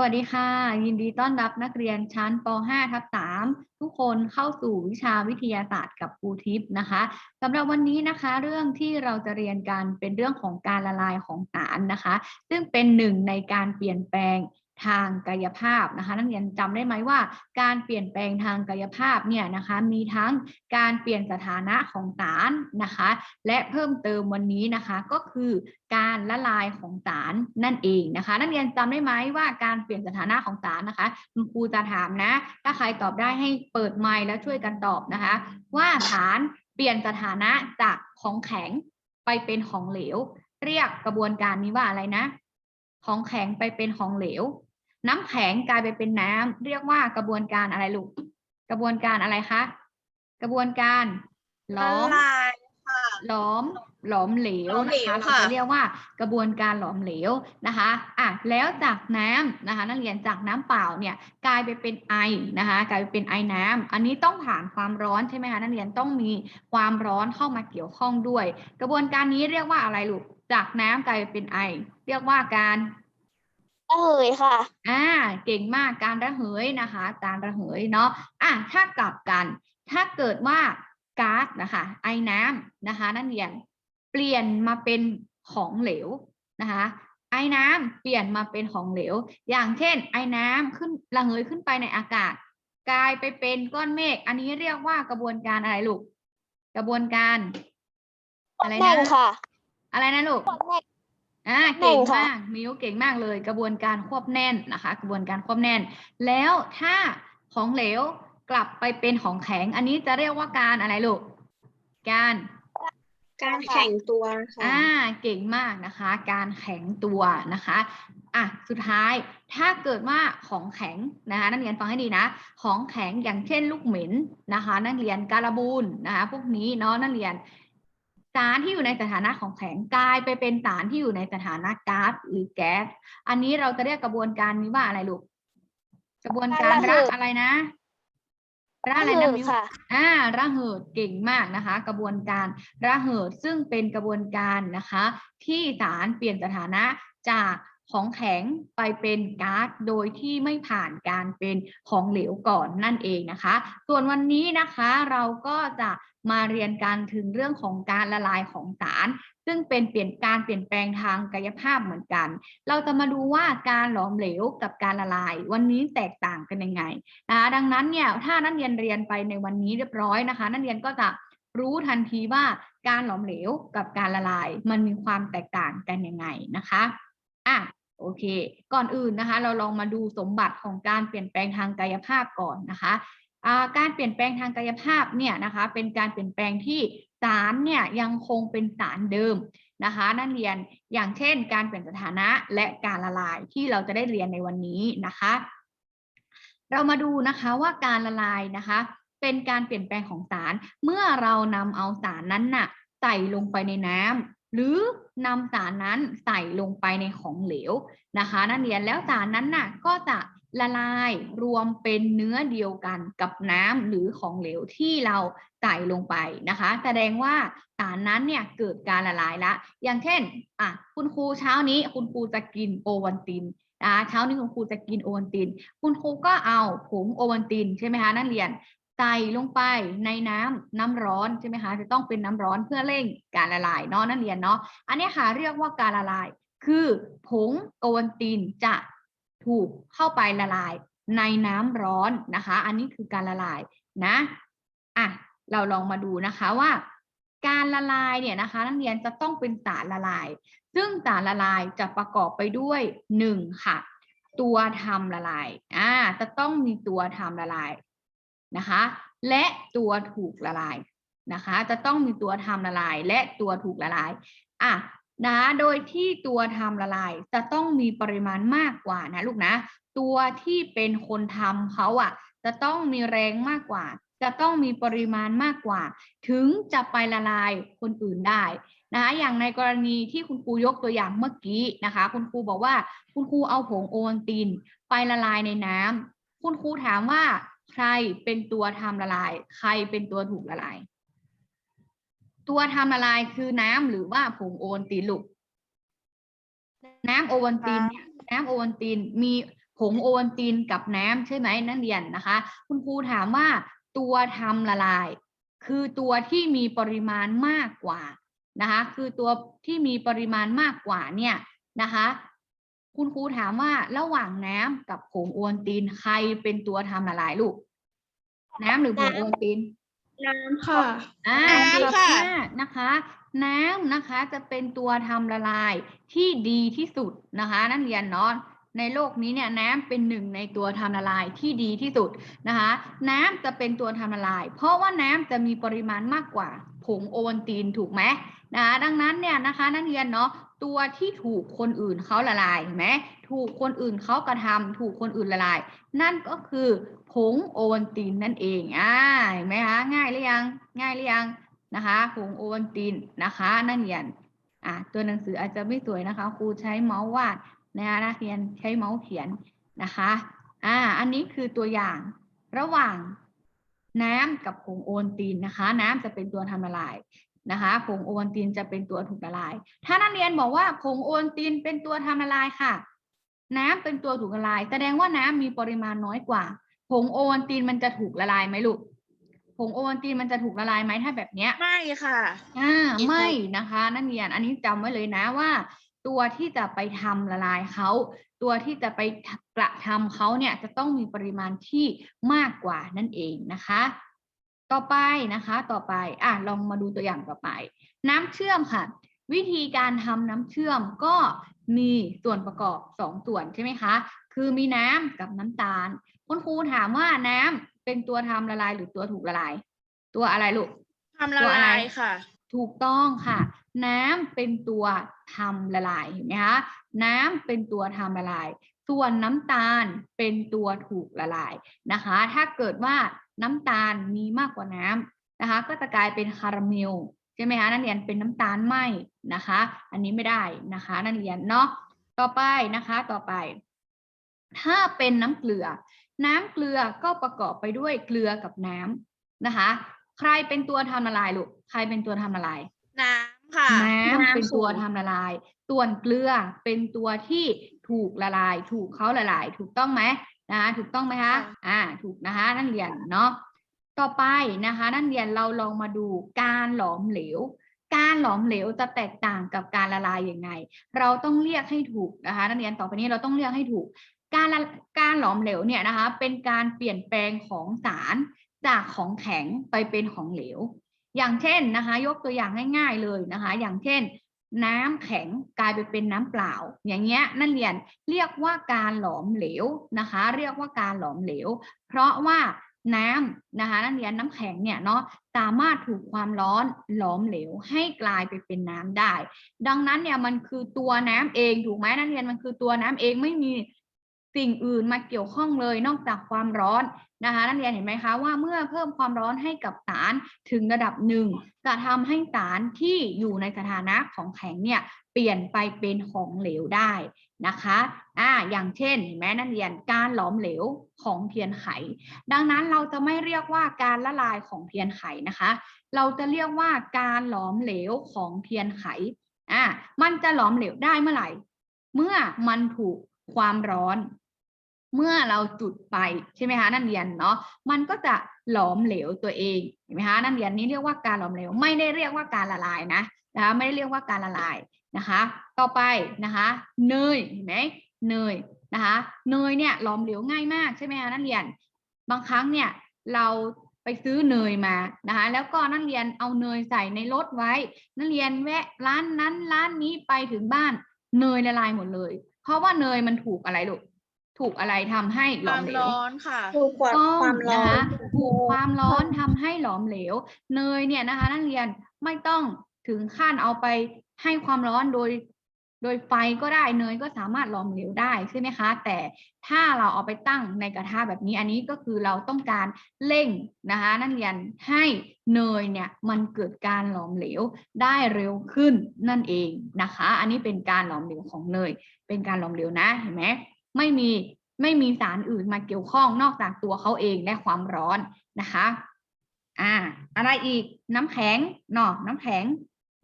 วัสดีค่ะ ยินดีต้อนรับนักเรียนชั้นป .5 ทับ3ทุกคนเข้าสู่วิชาวิทยาศาสตร์กับครูทิพย์นะคะสำหรับวันนี้นะคะ เรื่องที่เราจะเรียนกันเป็นเรื่องของการละลายของสารนะคะ ซึ่งเป็นหนึ่งในการเปลี่ยนแปลง ทางกายภาพนะคะ นักเรียนจำได้ไหมว่า การเปลี่ยนแปลงทางกายภาพเนี่ยนะคะมีทั้งการเปลี่ยนสถานะของสารนะคะ และเพิ่มเติมวันนี้นะคะก็คือการละลายของสารนั่นเองนะคะ นักเรียนจำได้ไหมว่าการเปลี่ยนสถานะของสารนะคะคุณครูจะถามนะ ถ้าใครตอบได้ให้เปิดไมค์แล้วช่วยกันตอบนะคะ ว่าสารเปลี่ยนสถานะจากของแข็งไปเป็นของเหลว เรียกกระบวนการนี้ว่าอะไรนะ ของแข็งไปเป็นของเหลว น้ำแข็งกลายไปเป็นน้ำเรียกว่ากระบวนการอะไรลูก กระบวนการอะไรคะ กระบวนการหลอมลายค่ะหลอมหลอมเหลวหลอมนะเหลวคะเราค่ะจะเรียกว่ากระบวนการหลอมเหลวนะคะอะแล้วจากน้ำนะคะ นักเรียนจากน้ำเปล่าเนี่ยกลายไปเป็นไอนะคะกลายไปเป็นไอน้ำอันนี้ต้องผ่านความร้อนใช่ไหมคะนักเรียนต้องมีความร้อนเข้ามาเกี่ยวข้องด้วย กระบวนการนี้เรียกว่าอะไรลูกจากน้ำกลายไปเป็นไอ เรียกว่าการ เอ่ยค่ะ อ่า เก่งมากการระเหยนะคะ การระเหยเนาะอะถ้ากลับกัน ถ้าเกิดว่าก๊าซนะคะ ไอน้ำนะคะ นักเรียนเปลี่ยนมาเป็นของเหลวนะคะ ไอน้ำเปลี่ยนมาเป็นของเหลว อย่างเช่น ไอน้ำขึ้นระเหยขึ้นไปในอากาศ กลายไปเป็นก้อนเมฆอันนี้เรียกว่ากระบวนการอะไรลูก กระบวนการ อะไรแน่นะนค่ะ อะไรนะลูกแน่น อ่าแน่เก่งนค่ะมากมิวเก่งมากเลย กระบวนการควบแน่นนะคะ กระบวนการควบแน่น แล้วถ้าของเหลวกลับไปเป็นของแข็ง อันนี้จะเรียกว่าการอะไรลูกการการแข่งตัวค่ะอ่าเก่งมากนะคะ การแข็งตัวนะคะอะสุดท้ายถ้าเกิดว่าของแข็งนะคะนักเรียนฟังให้ดีนะ ของแข็งอย่างเช่นลูกเหม็นนะคะ นักเรียนการบูนนะคะพวกนี้เนาะนักเรียน สารที่อยู่ในสถานะของแข็งกลายไปเป็นสารที่อยู่ในสถานะก๊าซหรือแก๊ส อันนี้เราจะเรียกกระบวนการนี้ว่าอะไรลูก กระบวนการระเหิระดอะไรนะระอะไรนะเหิดมิวค่ะอ่าระเหิดเก่งมากนะคะ กระบวนการระเหิดซึ่งเป็นกระบวนการนะคะ ที่สารเปลี่ยนสถานะจากของแข็งไปเป็นก๊าซโดยที่ไม่ผ่านการเป็นของเหลวก่อนนั่นเองนะคะ ส่วนวันนี้นะคะเราก็จะ มาเรียนกันถึงเรื่องของการละลายของสาร ซึ่งเป็นเปลี่ยนการเปลี่ยนแปลงทางกายภาพเหมือนกัน เราจะมาดูว่าการหลอมเหลวกับการละลาย วันนี้แตกต่างกันยังไงนะคะดังนั้นเนี่ยถ้านักเรียนเรียนไปในวันนี้เรียบร้อยนะคะ นักเรียนก็จะรู้ทันทีว่าการหลอมเหลวกับการละลาย มันมีความแตกต่างกันยังไงนะคะอะโอเค ก่อนอื่นนะคะ เราลองมาดูสมบัติของการเปลี่ยนแปลงทางกายภาพก่อนนะคะ การเปลี่ยนแปลงทางกายภาพเนี่ยนะคะเป็นการเปลี่ยนแปลงที่สารเนี่ยยังคงเป็นสารเดิมนะคะนักเรียนอย่างเช่น การเปลี่ยนสถานะและการละลายที่เราจะได้เรียนในวันนี้นะคะ เรามาดูนะคะว่าการละลายนะคะ เป็นการเปลี่ยนแปลงของสาร เมื่อเรานำเอาสารนั้นน่ะใส่ลงไปในน้ำหรือนำสารนั้นใส่ลงไปในของเหลวนะคะ นักเรียนแล้วสารนั้นน่ะก็จะ ละลายรวมเป็นเนื้อเดียวกันกับน้ำหรือของเหลวที่เราใส่ลงไปนะคะ แสดงว่าสารนั้นเนี่ยเกิดการละลายละ อย่างเช่นอะคุณครูเช้านี้คุณครูจะกินโอวัลตินนะคะเช้านี้คุณครูจะกินโอวัลติน คุณครูก็เอาผงโอวัลตินใช่ไหมคะนักเรียนใส่ลงไปในน้ำน้ำร้อนใช่ไหมคะจะต้องเป็นน้ำร้อนเพื่อเร่งการละลายเนาะนักเรียนเนาะอันนี้ค่ะเรียกว่าการละลาย คือผงโอวัลตินจะ ถูกเข้าไปละลายในน้ำร้อนนะคะ อันนี้คือการละลายนะอะเราลองมาดูนะคะว่า การละลายเนี่ยนะคะ นักเรียนจะต้องเป็นสารละลาย ซึ่งสารละลายจะประกอบไปด้วยหนึ่งค่ะ ตัวทำละลายอ่าจะต้องมีตัวทำละลายนะคะ และตัวถูกละลายนะคะ จะต้องมีตัวทำละลาย และตัวถูกละลายอะ นะโดยที่ตัวทำละลายจะต้องมีปริมาณมากกว่านะลูกนะ ตัวที่เป็นคนทำเขาอะ จะต้องมีแรงมากกว่า จะต้องมีปริมาณมากกว่า ถึงจะไปละลายคนอื่นได้นะคะอย่างในกรณีที่คุณครูยกตัวอย่างเมื่อกี้นะคะ คุณครูบอกว่าคุณครูเอาผงโอวัลตินไปละลายในน้ำคุณครูถามว่าใครเป็นตัวทำละลาย ใครเป็นตัวถูกละลาย ตัวทำละลายคือน้ำหรือว่าผงโอวัลตินลูกน้ำโอวัลตินเนี่ยน้ำโอวัลตินมีผงโอวัลตินกับน้ำใช่ไหมนักเรียนนะคะ คุณครูถามว่าตัวทำละลาย คือตัวที่มีปริมาณมากกว่านะคะคือตัวที่มีปริมาณมากกว่าเนี่ยนะคะ คุณครูถามว่าระหว่างน้ำกับผงโอวัลตินใครเป็นตัวทำละลายลูก น้ำหรือผงโอวัลติน น้ำค่ะ อ่าน้ำเก่งค่ะมากนะคะ น้ำนะคะจะเป็นตัวทำละลายที่ดีที่สุดนะคะ นักเรียนเนาะในโลกนี้เนี่ยน้ำเป็นหนึ่งในตัวทำละลายที่ดีที่สุดนะคะ น้ำจะเป็นตัวทำละลาย เพราะว่าน้ำจะมีปริมาณมากกว่าผงโอวัลตินถูกไหมนะคะดังนั้นเนี่ยนะคะ นักเรียนเนาะ ตัวที่ถูกคนอื่นเขาละลายเห็นไหมถูกคนอื่นเขากระทำถูกคนอื่นละลาย นั่นก็คือผงโอวัลตินนั่นเองอ่าเห็นไหมคะง่ายหรือยังง่ายหรือยังนะคะผงโอวัลตินนะคะนักเรียนอะตัวหนังสืออาจจะไม่สวยนะคะ ครูใช้เมาส์วาดนะคะนักเรียนใช้เมาส์เขียนนะคะอ่าอันนี้คือตัวอย่างระหว่างน้ำกับผงโอวัลตินนะคะ น้ำจะเป็นตัวทำละลาย นะคะผงโอวัลตินจะเป็นตัวถูกละลาย ถ้านักเรียนบอกว่าผงโอวัลตินเป็นตัวทำละลายค่ะ น้ำเป็นตัวถูกละลาย แสดงว่าน้ำมีปริมาณน้อยกว่า ผงโอวัลตินมันจะถูกละลายไหมลูกผงโอวัลตินมันจะถูกละลายไหมถ้าแบบเนี้ยไม่ค่ะอ่าอีกไม่นะคะนักเรียนอันนี้จำไว้เลยนะว่า ตัวที่จะไปทำละลายเขาตัวที่จะไปกระทำเขาเนี่ยจะต้องมีปริมาณที่มากกว่านั่นเองนะคะ ต่อไปนะคะ ต่อไปอะลองมาดูตัวอย่างต่อไป น้ำเชื่อมค่ะ วิธีการทำน้ำเชื่อมก็มีส่วนประกอบสองส่วนใช่ไหมคะ คือมีน้ำกับน้ำตาล คุณครูถามว่าน้ำเป็นตัวทำละลายหรือตัวถูกละลาย ตัวอะไรลูกทำละลายค่ะ ถูกต้องค่ะ น้ำเป็นตัวทำละลายเห็นไหมคะน้ำเป็นตัวทำละลาย ส่วนน้ำตาลเป็นตัวถูกละลายนะคะ ถ้าเกิดว่า น้ำตาลมีมากกว่าน้ำนะคะ ก็จะกลายเป็นคาราเมลใช่ไหมคะนักเรียนเป็นน้ำตาลไหมนะคะ อันนี้ไม่ได้นะคะนักเรียนเนาะต่อไปนะคะต่อไป ถ้าเป็นน้ำเกลือ น้ำเกลือก็ประกอบไปด้วยเกลือกับน้ำนะคะ ใครเป็นตัวทำละลายลูกใครเป็นตัวทำละลาย น้ำค่ะน้ำเป็นตัวสูงทำละลายส่วนเกลือเป็นตัวที่ถูกละลาย ถูกเขาละลาย ถูกต้องไหม นะคะถูกต้องไหมคะอ่าถูกนะคะนักเรียนเนาะต่อไปนะคะนักเรียนเราลองมาดูการหลอมเหลว การหลอมเหลวจะแตกต่างกับการละลายยังไง เราต้องเรียกให้ถูกนะคะนักเรียนต่อไปนี้เราต้องเรียกให้ถูก การละการหลอมเหลวเนี่ยนะคะ เป็นการเปลี่ยนแปลงของสารจากของแข็งไปเป็นของเหลว อย่างเช่นนะคะ ยกตัวอย่างง่าย ๆเลยนะคะ อย่างเช่น น้ำแข็งกลายไปเป็นน้ำเปล่า อย่างเงี้ยนั่นเรียนเรียกว่าการหลอมเหลวนะคะ เรียกว่าการหลอมเหลว เพราะว่าน้ำนะคะนักเรียนน้ำแข็งเนี่ยเนาะสามารถถูกความร้อนหลอมเหลวให้กลายไปเป็นน้ำได้ ดังนั้นเนี่ยมันคือตัวน้ำเองถูกไหมนักเรียนมันคือตัวน้ำเองไม่มี สิ่งอื่นมาเกี่ยวข้องเลยนอกจากความร้อนนะคะนักเรียนเห็นไหมคะว่าเมื่อเพิ่มความร้อนให้กับสารถึงระดับหนึ่งจะทำให้สารที่อยู่ในสถานะของแข็งเนี่ยเปลี่ยนไปเป็นของเหลวได้นะคะอ่าอย่างเช่นเห็นไหมนักเรียนการหลอมเหลวของเทียนไข ดังนั้นเราจะไม่เรียกว่าการละลายของเทียนไขนะคะ เราจะเรียกว่าการหลอมเหลวของเทียนไขอ่ามันจะหลอมเหลวได้เมื่อไหร่ เมื่อมันถูกความร้อน เมื่อเราจุดไปใช่ไหมคะนักเรียนเนาะมันก็จะหลอมเหลวตัวเองเห็นไหมคะนักเรียนนี้เรียกว่าการหลอมเหลว ไม่ได้เรียกว่าการละลายนะนะคะไม่ได้เรียกว่าการละลายนะคะ ต่อไปนะคะเนยเห็นไหมเนยนะคะเนยเนี่ยหลอมเหลวง่ายมากใช่ไหมคะนักเรียน บางครั้งเนี่ยเราไปซื้อเนยมานะคะแล้วก็นักเรียนเอาเนยใส่ในรถไว้ นักเรียนแวะร้านนั้นร้านนี้ไปถึงบ้านเนยละลายหมดเลย เพราะว่าเนยมันถูกอะไรลูก ถูกอะไรทำให้หคลอวามมเหลวร้อนค่ะถูกกว่าต้องความร้นะอนคะถูกความร้อนทำให้หลอมเหลว เนยเนี่ยนะคะนักเรียนไม่ต้องถึงขั้นเอาไปให้ความร้อนโดย โดยไฟก็ได้เนยก็สามารถหลอมเหลวได้ใช่ไหมคะ แต่ถ้าเราเอาไปตั้งในกระทะแบบนี้อันนี้ก็คือเราต้องการเร่งนะคะนักเรียนให้เนยเนี่ยมันเกิดการหลอมเหลวได้เร็วขึ้นนั่นเองนะคะ อันนี้เป็นการหลอมเหลวของเนย เป็นการหลอมเหลวนะเห็นไหม ไม่มีไม่มีสารอื่นมาเกี่ยวข้องนอกจากตัวเขาเองและความร้อนนะคะอ่าอะไรอีกน้ำแข็งเนาะน้ำแข็ง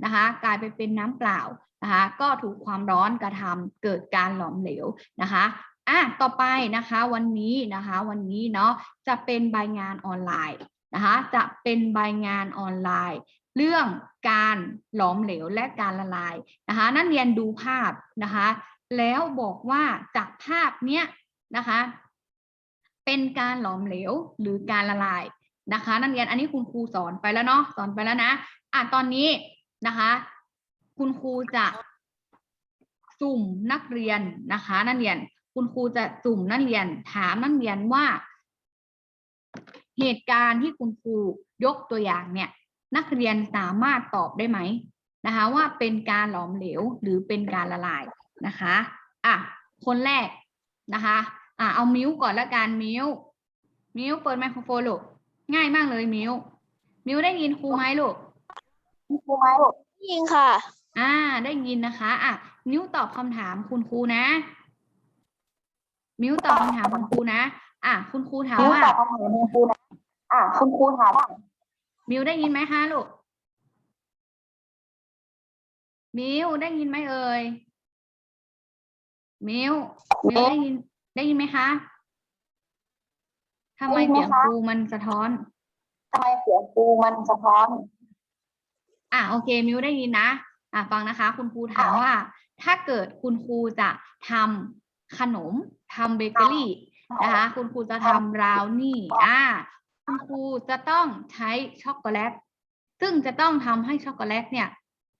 นะคะ กลายไปเป็นน้ำเปล่านะคะก็ถูกความร้อนกระทำเกิดการหลอมเหลวนะคะอะต่อไปนะคะวันนี้นะคะวันนี้เนาะจะเป็นใบงานออนไลน์นะคะจะเป็นใบงานออนไลน์ เรื่องการหลอมเหลวและการละลายนะคะนักเรียนดูภาพนะคะ แล้วบอกว่าจากภาพเนี้ยนะคะ เป็นการหลอมเหลวหรือการละลายนะคะนักเรียนอันนี้คุณครูสอนไปแล้วเนาะสอนไปแล้วนะอะตอนนี้นะคะ คุณครูจะสุ่มนักเรียนนะคะนักเรียน คุณครูจะสุ่มนักเรียน ถามนักเรียนว่า เหตุการณ์ที่คุณครูยกตัวอย่างเนี่ย นักเรียนสามารถตอบได้ไหมนะคะ ว่าเป็นการหลอมเหลวหรือเป็นการละลาย นะคะอะคนแรกนะคะอะเอามิ้วก่อนละกันมิ้วมิ้วเปิดไมโครโฟนลูกง่ายมากเลยมิ้วมิ้วได้ยินครูไหมลูกยิงค่ะ อ่า ได้ยินนะคะอะมิ้วตอบคำถามคุณครูนะ มิ้วตอบคำถามคุณครูนะอะคุณครูถามว่าอะคุณครูถามว่ามิวได้ยินไหมคะลูกมิวได้ยินไหมเอ่ย มิวมิวได้ยิน ได้ยินไหมคะทำไมเสียงครูมันสะท้อน ทำไมเสียงครูมันสะท้อน อะโอเค มิวได้ยินนะ อะฟังนะคะ คุณครูถามว่า ถ้าเกิดคุณครูจะทำขนมทำเบเกอรี่นะคะ คุณครูจะทำบราวนี่ อ่าคุณครูจะต้องใช้ช็อกโกแลต ซึ่งจะต้องทำให้ช็อกโกแลตเนี่ย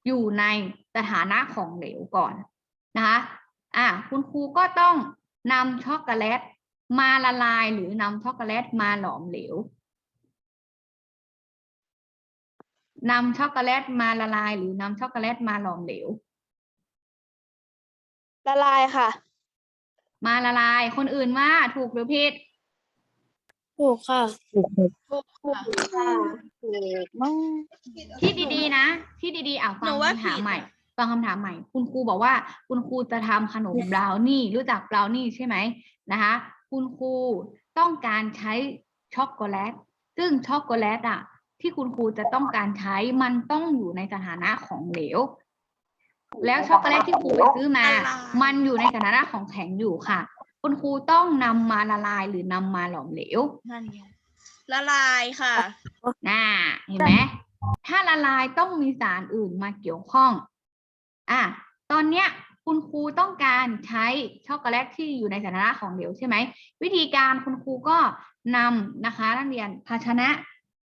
อยู่ในสถานะของเหลวก่อนนะคะ อ่าคุณครูก็ต้องนำช็อกโกแลตมาละลายหรือนำช็อกโกแลตมาหลอมเหลวนำช็อกโกแลตมาละลาย หรือนำช็อกโกแลตมาหลอมเหลว ละลายค่ะ มาละลายคนอื่นว่าถูกหรือผิดถูกค่ะถูกค่ะคิดดีๆนะคิดดีๆอะฟัหนูงว่าคำถามผิดใหม่อะ ฟังคำถามใหม่ คุณครูบอกว่า คุณครูจะทำขนมบราวนี่รู้จักบราวนี่ใช่ไหมนะคะ คุณครูต้องการใช้ช็อกโกแลต ซึ่งช็อกโกแลตอะ ที่คุณครูจะต้องการใช้มันต้องอยู่ในสถานะของเหลว แล้วช็อกโกแลตที่ครูไปซื้อมาละลายมันอยู่ในสถานะของแข็งอยู่ค่ะ คุณครูต้องนำมาละลายหรือนำมาหลอมเหลวนั่นไงละลายค่ะน่าเห็นไหมถ้าละลายต้องมีสารอื่นมาเกี่ยวข้อง อะตอนเนี้ยคุณครูต้องการใช้ช็อกโกแลตที่อยู่ในสถานะของเหลวใช่ไหม วิธีการคุณครูก็นำนะคะนักเรียนภาชนะ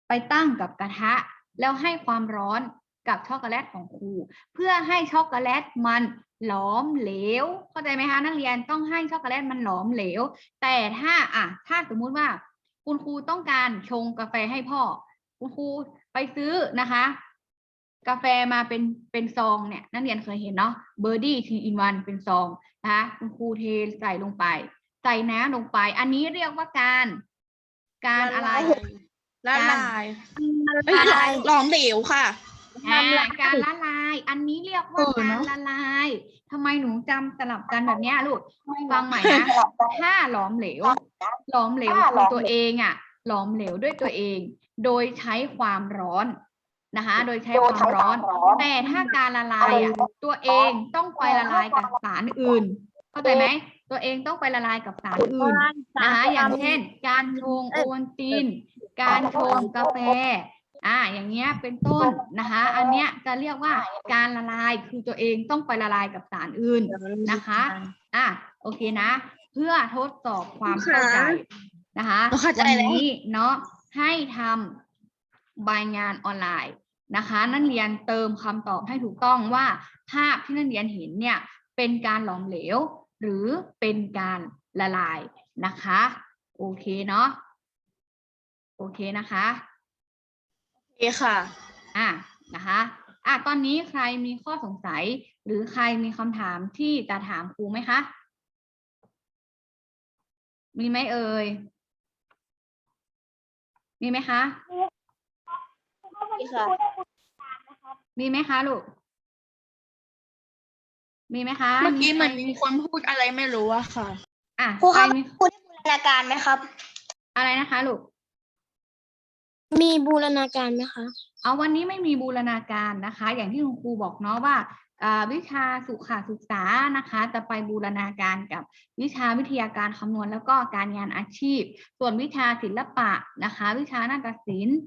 ไปตั้งกับกระทะ แล้วให้ความร้อนกับช็อกโกแลตของครู เพื่อให้ช็อกโกแลตมันหลอมเหลว เข้าใจไหมคะนักเรียนต้องให้ช็อกโกแลตมันหลอมเหลว แต่ถ้าอะถ้าสมมุติว่าคุณครูต้องการชงกาแฟให้พ่อ คุณครูไปซื้อนะคะ กาแฟมาเป็นเป็นซองเนี่ยนักเรียนเคยเห็นเนาะเบอร์ดี้ทีอินวันเป็นซองนะคะคุณครูเทใส่ลงไป ใส่น้ำลงไป อันนี้เรียกว่าการ การอะไรละลายละละลาลายยหลอมเหลวค่ะอ่าการละลาย อันนี้เรียกว่าการละลายทำไมหนูจำสลับกันแบบเนี้ยลูกฟังใหม่นะถ้าหลอมเหลว หลอมเหลวคือตัวเองอะ หลอมเหลวด้วยตัวเอง โดยใช้ความร้อน นะคะ โดยใช้ความร้อน แต่ถ้าการละลายอะตัวเองต้องไปละลายกับสารอื่น เข้าใจไหมตัวเองต้องไปละลายกับสารอื่นนะคะอย่างเช่น การชงโอวัลติน การชงกาแฟอ่าอย่างเงี้ยเป็นต้นนะคะ อันเนี้ยจะเรียกว่าการละลายคือตัวเองต้องไปละลายกับสารอื่นนะคะอะโอเคนะ เพื่อทดสอบความเข้าใจนะคะเข้าใจวัแล้วนี้เนาะให้ทำใบงานออนไลน์ นะคะนักเรียนเติมคำตอบให้ถูกต้องว่า ภาพที่นักเรียนเห็นเนี่ยเป็นการหลอมเหลว หรือเป็นการละลายนะคะโอเคเนาะโอเคนะคะโอเคค่ะอะนะคะอะตอนนี้ใครมีข้อสงสัย หรือใครมีคำถามที่จะถามครูไหมคะ มีไหมเอ่ยมีไหมคะ นี่ค่ะ มีไหมคะลูก มีไหมคะเมื่อกี้เหมือนใรมีคนพูดอะไรไม่รู้อะค่ะ อะครูครับใมีครูได้บูรณาการไหมครับ อะไรนะคะลูก มีบูรณาการไหมคะ เอาวันนี้ไม่มีบูรณาการนะคะ อย่างที่คุณครูบอกเนาะว่าอ่าวิชาสุขศึกษานะคะ จะไปบูรณาการกับวิชาวิทยาการคำนวณแล้วก็การงานอาชีพ ส่วนวิชาศิลปะนะคะ วิชานาฏศิลป์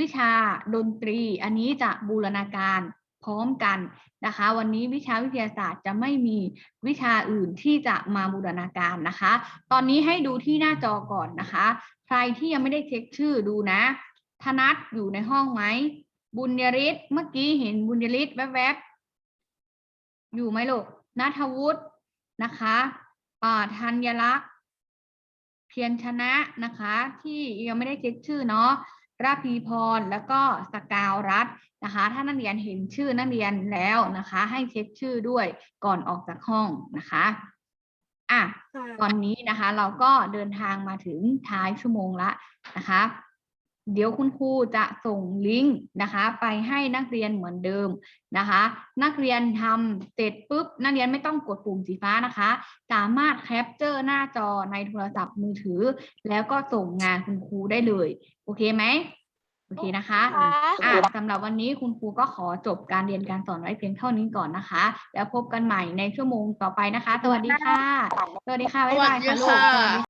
วิชาดนตรี อันนี้จะบูรณาการพร้อมกันนะคะ วันนี้วิชาวิทยาศาสตร์จะไม่มีวิชาอื่นที่จะมาบูรณาการนะคะ ตอนนี้ให้ดูที่หน้าจอก่อนนะคะ ใครที่ยังไม่ได้เช็คชื่อดูนะธนัทอยู่ในห้องไหมบุญยริศเมื่อกี้เห็นบุญยริศแวบๆอยู่ไหมลูกนัทวุฒินะคะอ่าธัญลักษณ์เพียรชนะนะคะ ที่ยังไม่ได้เช็คชื่อเนาะ ราพีพร แล้วก็สกาวรัตน์นะคะ ถ้านักเรียนเห็นชื่อนักเรียนแล้วนะคะ ให้เช็คชื่อด้วยก่อนออกจากห้องนะคะอะตอนนี้นะคะเราก็เดินทางมาถึงท้ายชั่วโมงละนะคะ เดี๋ยวคุณครูจะส่งลิงก์นะคะไปให้นักเรียนเหมือนเดิมนะคะ นักเรียนทำเสร็จปุ๊บนักเรียนไม่ต้องกดปุ่มสีฟ้านะคะ สามารถแคปเจอร์หน้าจอในโทรศัพท์มือถือ แล้วก็ส่งงานคุณครูได้เลย โอเคไหมโอเคนะคะค่ะอะสำหรับวันนี้คุณครูก็ขอจบการเรียนการสอนไว้เพียงเท่านี้ก่อนนะคะ แล้วพบกันใหม่ในชั่วโมงต่อไปนะคะ สวัสดีค่ะ สวัสดีค่ะ บ๊ายบายค่ะลูก